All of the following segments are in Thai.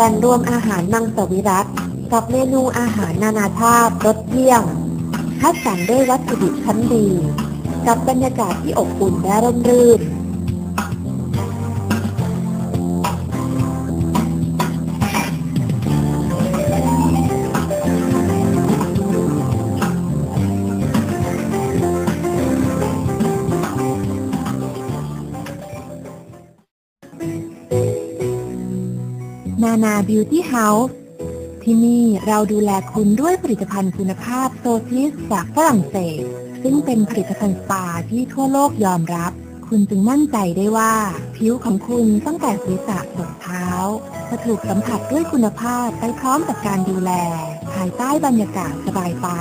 แหล่งรวมอาหารมังสวิรัตกับเมนูอาหารนานาชาติรสเยี่ยมคัดสรรด้วยวัตถุดิบชั้นดี กับบรรยากาศที่อบอุ่นและร่มรื่น นานาบิวตี้เฮาส์ที่นี่เราดูแลคุณด้วยผลิตภัณฑ์คุณภาพโซซิสจากฝรั่งเศส ซึ่งเป็นผลิตภัณฑ์สปาที่ทั่วโลกยอมรับ คุณจึงมั่นใจได้ว่า ผิวของคุณตั้งแต่ศีรษะถึงเท้าจะถูกสัมผัสด้วยคุณภาพไปพร้อมกับการดูแล ภายใต้บรรยากาศสบายตา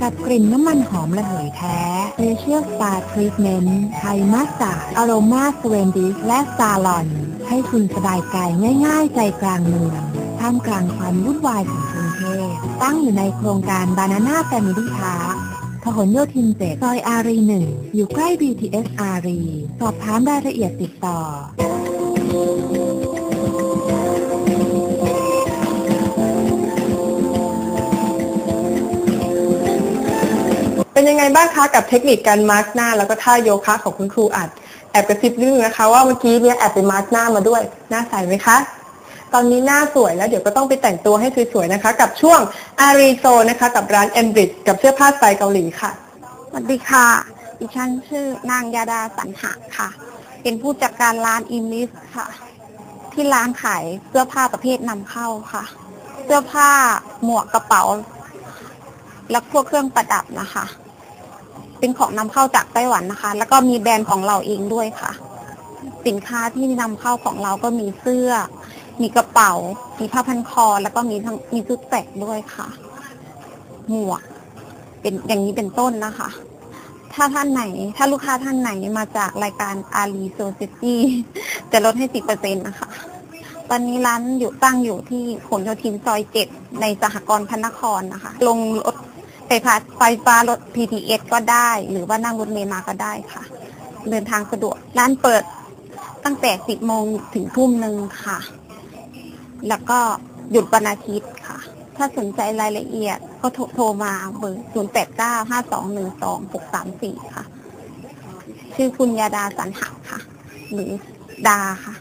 กับกลิ่นน้ำมันหอมระเหยแท้ Facial Spa Treatment ไทยมาสตาร์อโรมาสเวนดิสและซาลอน ให้คุณสบายกายง่าย ๆ ใจกลางเมืองท่ามกลางความวุ่นวายของกรุงเทพตั้งอยู่ในโครงการบานาน่าแฟมิลี่พาร์คพหลโยธินเจซอยอารีหนึ่งอยู่ใกล้ BTS อารีสอบถามรายละเอียดติดต่อเป็นยังไงบ้างคะกับเทคนิคการมาร์กหน้า แล้วก็ท่าโยคะของคุณครูอัด อบกระซิบนิดนึงนะคะ ว่าเมื่อกี้เนี่ยแอบไปมาร์กหน้ามาด้วย หน้าใสไหมคะ ตอนนี้หน้าสวยแล้วเดี๋ยวก็ต้องไปแต่งตัวให้สวยๆนะคะ กับช่วงอารีโซนะคะ กับร้านเอมบริดกับเสื้อผ้าสไตล์เกาหลีค่ะ สวัสดีค่ะ ดิฉันชื่อนางยาดาสันหะค่ะ เป็นผู้จัดการร้านอิมลิสค่ะ ที่ร้านขายเสื้อผ้าประเภทนำเข้าค่ะ เสื้อผ้าหมวกกระเป๋า และพวกเครื่องประดับนะคะ เป็นของนำเข้าจากไต้หวันนะคะ แล้วก็มีแบรนด์ของเราเองด้วยค่ะ สินค้าที่นำเข้าของเราก็มีเสื้อ มีกระเป๋า มีผ้าพันคอ แล้วก็มีทั้งมีชุดแตกด้วยค่ะ หมวก เป็นอย่างนี้เป็นต้นนะคะ ถ้าท่านไหน ถ้าลูกค้าท่านไหนมาจากรายการอารีโซเซตี้จะลดให้สิบเปอร์เซ็นต์นะคะ ตอนนี้ร้านอยู่ตั้งอยู่ที่ผลโยธินซอยเจ็ดในสหกรณ์พระนครนะคะ ลงรถ ไฟฟ้าไฟฟ้ารถ PTS ก็ได้ หรือว่านั่งรถเมล์มาก็ได้ค่ะ เดินทางสะดวก ร้านเปิดตั้งแต่สิบโมงถึงทุ่มหนึ่งค่ะ แล้วก็หยุดวันอาทิตย์ค่ะ ถ้าสนใจรายละเอียดก็โทรมาเบอร์ 0 8 9 5 2 1 2 6 3 4 ค่ะ ชื่อคุณยาดาสันหักค่ะ หรือดาค่ะ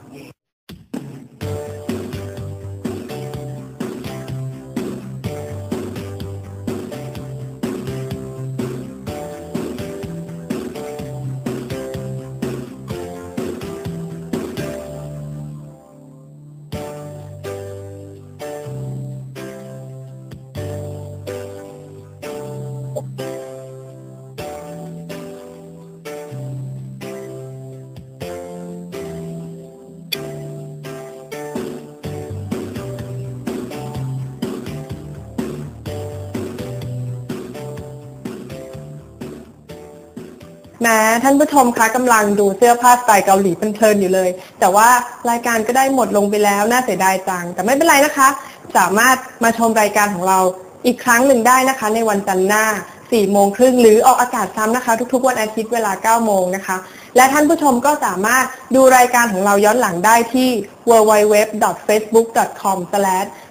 ม้ท่านผู้ชมคะกำลังดูเสื้อผ้าสไตล์เกาหลีเพลินๆอยู่เลย แต่ว่ารายการก็ได้หมดลงไปแล้วน่าเสียดายจัง แต่ไม่เป็นไรนะคะ สามารถมาชมรายการของเราอีกครั้งหนึ่งได้นะคะ ในวันจันทร์หน้า4โมงครึ่งหรือออกอากาศซ้ำนะคะ ทุกๆวันอาทิตย์เวลา 9 โมงนะคะ และท่านผู้ชมก็สามารถดูรายการของเราย้อนหลังได้ที่ www.facebook.com/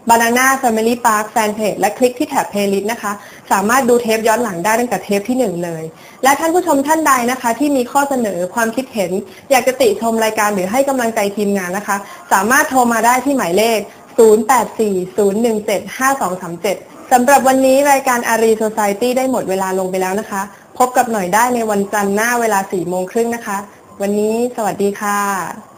Banana family park fanpage และคลิกที่แถบ playlist นะคะ สามารถดูเทปย้อนหลังได้ตั้งแต่เทปที่ 1 เลย และท่านผู้ชมท่านใดนะคะ ที่มีข้อเสนอความคิดเห็น อยากจะติชมรายการหรือให้กำลังใจทีมงานนะคะ สามารถโทรมาได้ที่หมายเลข 0840175237 สำหรับวันนี้รายการอารีโซซ i ตี้ได้หมดเวลาลงไปแล้วนะคะ พบกับหน่อยได้ในวันจันทร์หน้าเวลา4โมงครึ่งนะคะ วันนี้สวัสดีค่ะ